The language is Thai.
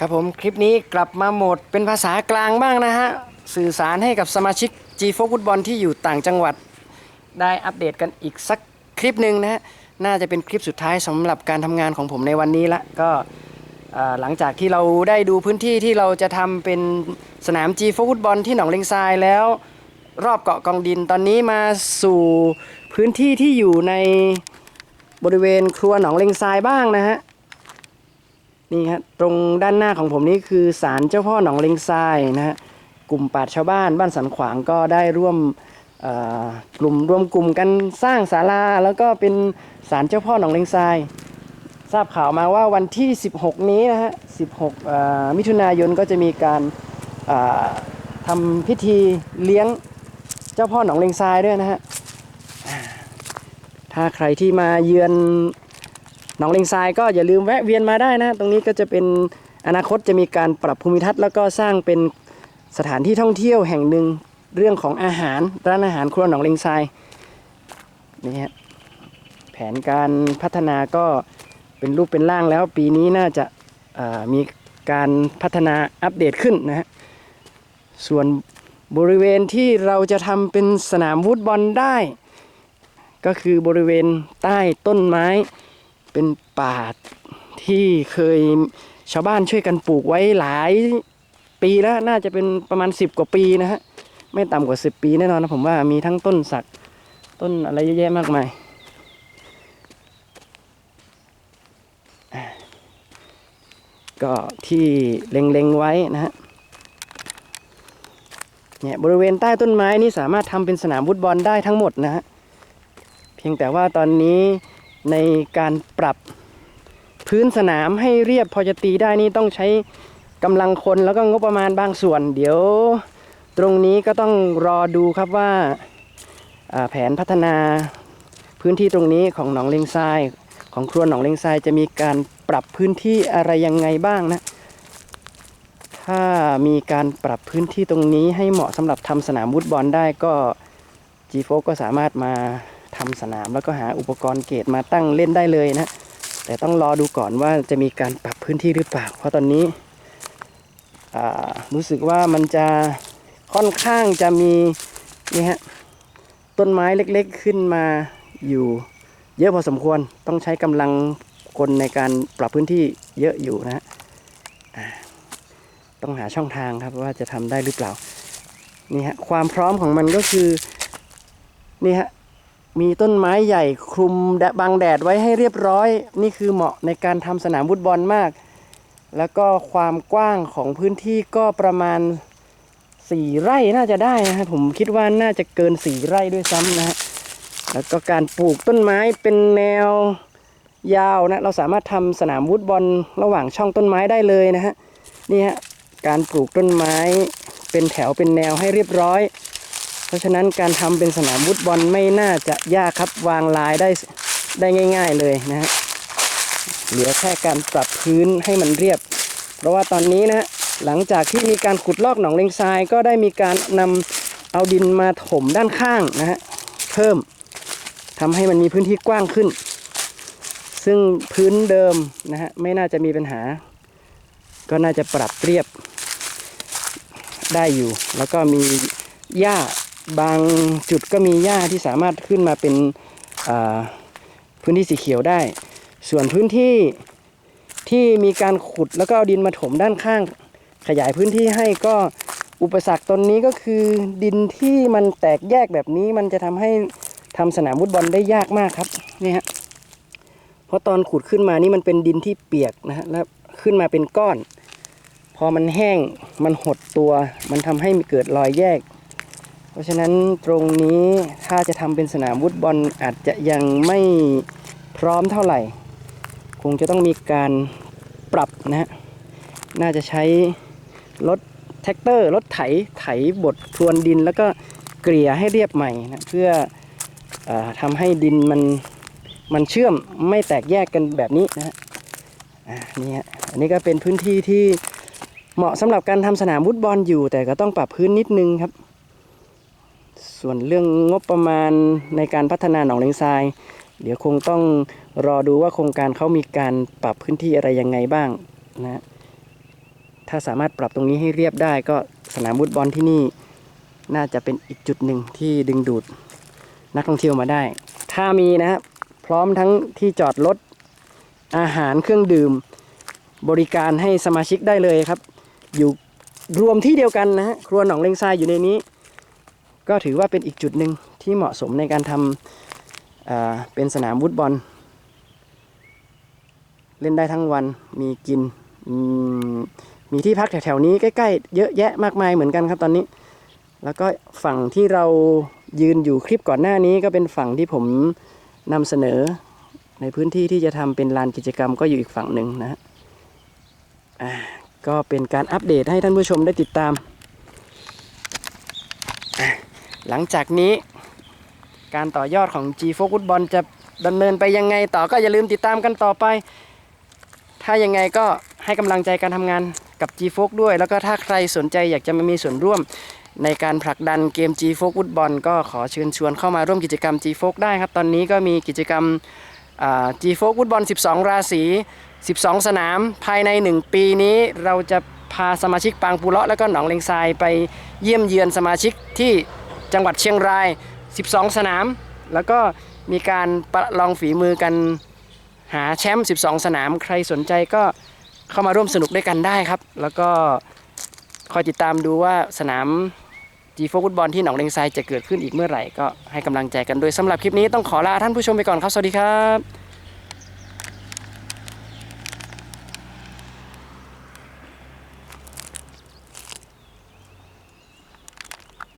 ครับผมคลิปนี้กลับมาโหมดเป็นภาษากลางบ้างนะฮะ สื่อสารให้กับสมาชิก G โฟฟุตบอลที่อยู่ต่างจังหวัด ได้อัปเดตกันอีกสักคลิปหนึ่งนะฮะ น่าจะเป็นคลิปสุดท้ายสำหรับการทำงานของผมในวันนี้ละก็หลังจากที่เราได้ดูพื้นที่ที่เราจะทำเป็นสนาม G โฟฟุตบอลที่หนองเลงทรายแล้วรอบเกาะกองดินตอนนี้มาสู่พื้นที่ที่อยู่ในบริเวณครัวหนองเลงทรายบ้างนะฮะ นี่ครับตรงด้านหน้าของผมนี่คือศาลเจ้าพ่อหนองเลงทรายนะฮะกลุ่มปราชาวบ้านบ้านสันขวางก็ได้ร่วมกลุ่มรวมกลุ่มกันสร้างศาลาแล้วก็เป็นศาลเจ้าพ่อหนองเลงทราย ทราบข่าวมาว่าวันที่ 16 นี้นะฮะ 16 มิถุนายนก็จะมีการทำพิธีเลี้ยงเจ้าพ่อหนองเลงทรายด้วยนะฮะถ้าใครที่มาเยือน หนองเลงทรายก็อย่าลืมแวะเวียนมาได้นะ ตรงนี้ก็จะเป็นอนาคตจะมีการปรับภูมิทัศน์แล้วก็สร้างเป็นสถานที่ท่องเที่ยวแห่งหนึ่งเรื่องของอาหารร้านอาหารครัวหนองเลงทรายนี่ฮะแผนการพัฒนาก็เป็นรูปเป็นร่างแล้วปีนี้น่าจะมีการพัฒนาอัปเดตขึ้นนะฮะส่วนบริเวณที่เราจะทำเป็นสนามฟุตบอลได้ ก็คือบริเวณใต้ต้นไม้ เป็นป่าที่เคยชาวบ้านช่วยกันปลูกไว้หลายปีแล้วน่าจะเป็นประมาณ 10 กว่าปีนะฮะไม่ต่ำกว่า 10 ปีแน่นอนนะผมว่ามีทั้งต้นสักต้นอะไรเยอะแยะมากมายก็ที่เล็งๆไว้นะฮะเนี่ยบริเวณใต้ต้นไม้นี่สามารถทำเป็นสนามฟุตบอลได้ทั้งหมดนะฮะเพียงแต่ว่าตอนนี้ ในการปรับพื้นสนามให้เรียบพอจะตีได้นี่ต้องใช้กำลังคนแล้วก็งบประมาณบางส่วน เดี๋ยวตรงนี้ก็ต้องรอดูครับว่าแผนพัฒนาพื้นที่ตรงนี้ของหนองเลงทราย ของครัวหนองเลงทรายจะมีการปรับพื้นที่อะไรยังไงบ้างนะ ถ้ามีการปรับพื้นที่ตรงนี้ให้เหมาะสำหรับทำสนามฟุตบอลได้ก็ g ีโฟก็สามารถมา ทำสนามแล้วก็หาอุปกรณ์เกตมาตั้งเล่นได้เลยนะ แต่ต้องรอดูก่อนว่าจะมีการปรับพื้นที่หรือเปล่า เพราะตอนนี้รู้สึกว่ามันจะค่อนข้างจะมีนี่ฮะต้นไม้เล็กๆขึ้นมาอยู่เยอะพอสมควรต้องใช้กำลังคนในการปรับพื้นที่เยอะอยู่นะฮะต้องหาช่องทางครับว่าจะทำได้หรือเปล่านี่ฮะความพร้อมของมันก็คือนี่ฮะ มีต้นไม้ใหญ่คลุมบังแดดไว้ให้เรียบร้อย นี่คือเหมาะในการทำสนามฟุตบอลมาก แล้วก็ความกว้างของพื้นที่ก็ประมาณ 4 ไร่น่าจะได้นะฮะผมคิดว่าน่าจะเกิน 4 ไร่ด้วยซ้ำนะฮะแล้วก็การปลูกต้นไม้เป็นแนวยาวนะเราสามารถทำสนามฟุตบอลระหว่างช่องต้นไม้ได้เลยนะฮะนี่ฮะการปลูกต้นไม้เป็นแถวเป็นแนวให้เรียบร้อย เพราะฉะนั้นการทำเป็นสนามฟุตบอลไม่น่าจะยากครับวางลายได้ได้ง่าย ๆเลยนะฮะเหลือแค่การปรับพื้นให้มันเรียบ เพราะว่าตอนนี้นะฮะหลังจากที่มีการขุดลอกหนองเลงทรายก็ได้มีการนำเอาดินมาถมด้านข้างนะฮะเพิ่มทำให้มันมีพื้นที่กว้างขึ้น ซึ่งพื้นเดิมนะฮะไม่น่าจะมีปัญหา ก็น่าจะปรับเรียบได้อยู่ แล้วก็มีหญ้า บางจุดก็มีหญ้าที่สามารถขึ้นมาเป็นพื้นที่สีเขียวได้ ส่วนพื้นที่ที่มีการขุดแล้วก็เอาดินมาถมด้านข้าง ขยายพื้นที่ให้ก็อุปสรรคตนนี้ก็คือดินที่มันแตกแยกแบบนี้มันจะทำให้ทำสนามฟุตบอลได้ยากมากครับนี่ฮะเพราะตอนขุดขึ้นมานี่มันเป็นดินที่เปียกนะฮะแล้วขึ้นมาเป็นก้อน พอมันแห้งมันหดตัว มันทำให้มีเกิดรอยแยก ราะฉะนั้นตรงนี้ถ้าจะทำเป็นสนามฟุตบอลอาจจะยังไม่พร้อมเท่าไหร่ คงจะต้องมีการปรับนะฮะน่าจะใช้รถแท็กเตอร์รถไถไถบดพรวนดินแล้วก็เกลี่ยให้เรียบใหม่นะเพื่ออทำให้ดินมันมันเชื่อมไม่แตกแยกกันแบบนี้นะฮะอ่านี่ฮะอันนี้ก็เป็นพื้นที่ที่เหมาะสำหรับการทำสนามฟุตบอลอยู่ แต่ก็ต้องปรับพื้นนิดนึงครับ ส่วนเรื่องงบประมาณในการพัฒนาหนองเลงทราย เดี๋ยวคงต้องรอดูว่าโครงการเขามีการปรับพื้นที่อะไรยังไงบ้างนะถ้าสามารถปรับตรงนี้ให้เรียบได้ก็สนามฟุตบอลที่นี่น่าจะเป็นอีกจุดหนึ่งที่ดึงดูดนักท่องเที่ยวมาได้ ถ้ามีนะครับพร้อมทั้งที่จอดรถอาหารเครื่องดื่ม บริการให้สมาชิกได้เลยครับ อยู่รวมที่เดียวกันนะฮะครัวหนองเลงทรายอยู่ในนี้ ก็ถือว่าเป็นอีกจุดหนึ่งที่เหมาะสมในการทำเป็นสนามฟุตบอล เล่นได้ทั้งวันมีกิน มีที่พักแถวๆนี้ใกล้ๆ เยอะแยะมากมายเหมือนกันครับตอนนี้ แล้วก็ฝั่งที่เรายืนอยู่คลิปก่อนหน้านี้ก็เป็นฝั่งที่ผมนำเสนอในพื้นที่ที่จะทำเป็นลานกิจกรรมก็อยู่อีกฝั่งหนึ่งนะฮะก็เป็นการอัปเดตให้ท่านผู้ชมได้ติดตาม หลังจากนี้ การต่อยอดของ G f o ฟุตบอลจะดำเนินไปยังไงต่อก็อย่าลืมติดตามกันต่อไป ถ้ายังไงก็ให้กำลังใจการทำงานกับ G f o ด้วย แล้วก็ถ้าใครสนใจอยากจะมามีส่วนร่วมในการผลักดันเกม G f o ฟุตบอลก็ขอเชิญชวนเข้ามาร่วมกิจกรรม G f o ได้ครับ ตอนนี้ก็มีกิจกรรม G f o ฟุตบอล 12 ราศี 12 สนาม ภายใน 1 ปีนี้เราจะพาสมาชิกปางปูเลาะแล้วก็หนองเลงทรายไปเยี่ยมเยือนสมาชิกที่ จังหวัดเชียงราย 12 สนาม แล้วก็มีการประลองฝีมือกันหาแชมป์ 12 สนาม ใครสนใจก็เข้ามาร่วมสนุกด้วยกันได้ครับ แล้วก็คอยติดตามดูว่าสนาม G โฟฟุตบอลที่หนองเลงทรายจะเกิดขึ้นอีกเมื่อไหร่ก็ให้กำลังใจกันด้วยสำหรับคลิปนี้ต้องขอลาท่านผู้ชมไปก่อนครับ สวัสดีครับ